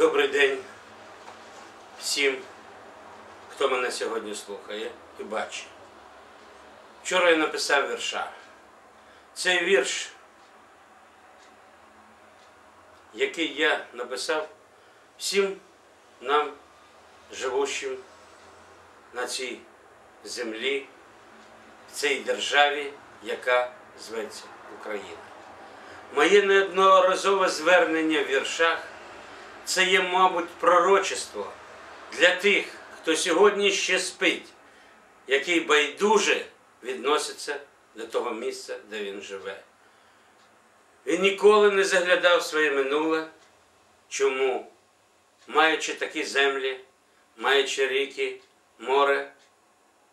Добрий день всім, хто мене сьогодні слухає і бачить. Вчора я написав вірша. Цей вірш, який я написав всім нам, живущим на цій землі, в цій державі, яка зветься Україна. Моє неодноразове звернення в віршах це є, мабуть, пророчество для тих, хто сьогодні ще спить, який байдуже відноситься до того місця, де він живе. Він ніколи не заглядав своє минуле. Чому? Маючи такі землі, маючи ріки, море,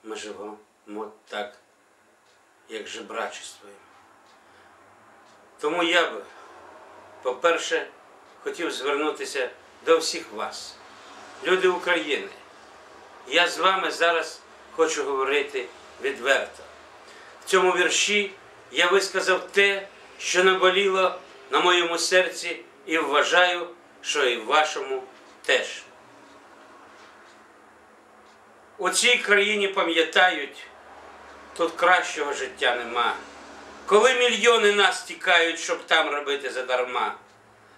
ми живемо так, як жебрачествуємо. Тому я би, по-перше, хотів звернутися до всіх вас, люди України. Я з вами зараз хочу говорити відверто. В цьому вірші я висказав те, що наболіло на моєму серці, і вважаю, що і в вашому теж. У цій країні пам'ятають, тут кращого життя нема. Коли мільйони нас тікають, щоб там робити задарма,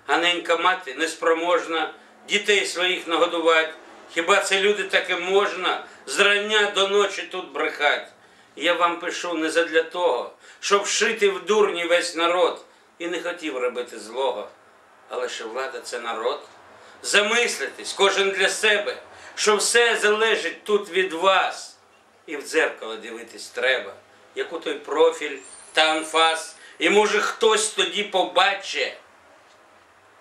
а ненька мати неспроможна дітей своїх нагодувати. Хіба це люди таке можна зрання до ночі тут брехать? Я вам пишу не задля того, щоб шити в дурні весь народ і не хотів робити злого. Але що влада це народ. Замислитись, кожен для себе, що все залежить тут від вас. І в дзеркало дивитись треба, як у той профіль та анфас. І може хтось тоді побачить,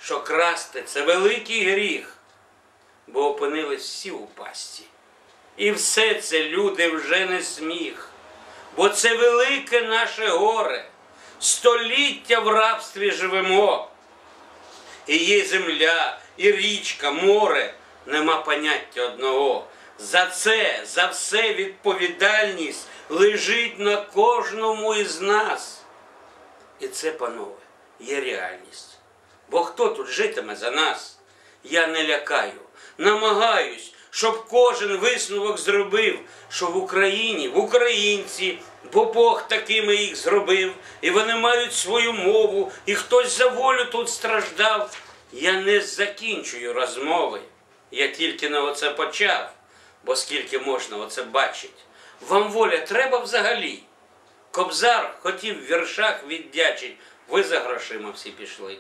що красти це великий гріх, бо опинились всі у пасті. І все це люди вже не сміх, бо це велике наше горе. Століття в рабстві живемо. І є земля, і річка, море, нема поняття одного. За це, за все відповідальність лежить на кожному із нас. І це, панове, є реальність. Бо хто тут житиме за нас? Я не лякаю, намагаюсь, щоб кожен висновок зробив, що в Україні, в українці, бо Бог такими їх зробив, і вони мають свою мову, і хтось за волю тут страждав. Я не закінчую розмови. Я тільки на оце почав, бо скільки можна оце бачить. Вам воля треба взагалі. Кобзар хотів в віршах віддячить, ви за грошима всі пішли.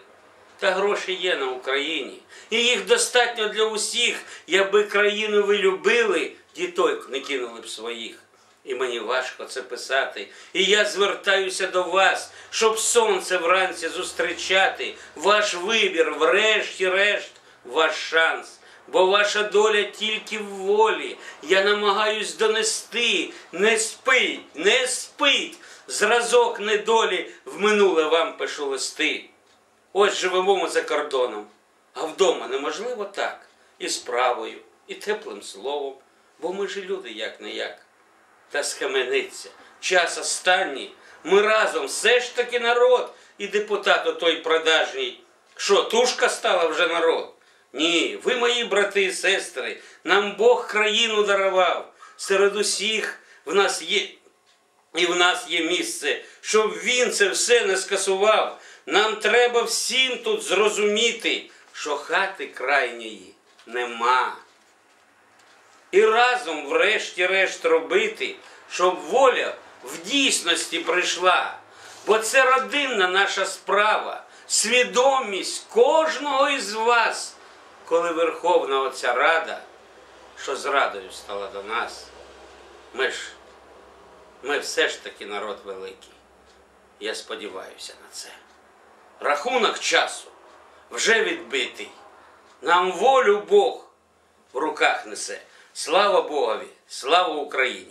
Та гроші є на Україні. І їх достатньо для усіх. Якби країну ви любили, діток не кинули б своїх. І мені важко це писати. І я звертаюся до вас, щоб сонце вранці зустрічати. Ваш вибір, врешті-решт, ваш шанс. Бо ваша доля тільки в волі. Я намагаюсь донести. Не спить, не спить. Зразок недолі в минуле вам пишу листи. Ось живемо ми за кордоном, а вдома неможливо так, і справою, і теплим словом, бо ми ж люди як не як. Та схамениться, час останній, ми разом все ж таки народ, і депутат отой продажній. Що, тушка стала вже народ? Ні, ви мої брати і сестри, нам Бог країну дарував. Серед усіх в нас є. І в нас є місце, щоб він це все не скасував. Нам треба всім тут зрозуміти, що хати крайньої нема. І разом, врешті-решт, робити, щоб воля в дійсності прийшла. Бо це родинна наша справа, свідомість кожного із вас, коли Верховна оця Рада, що зрадою стала до нас, ми ж, ми все ж таки народ великий. Я сподіваюся на це. Рахунок часу вже відбитий. Нам волю Бог в руках несе. Слава Богові, слава Україні!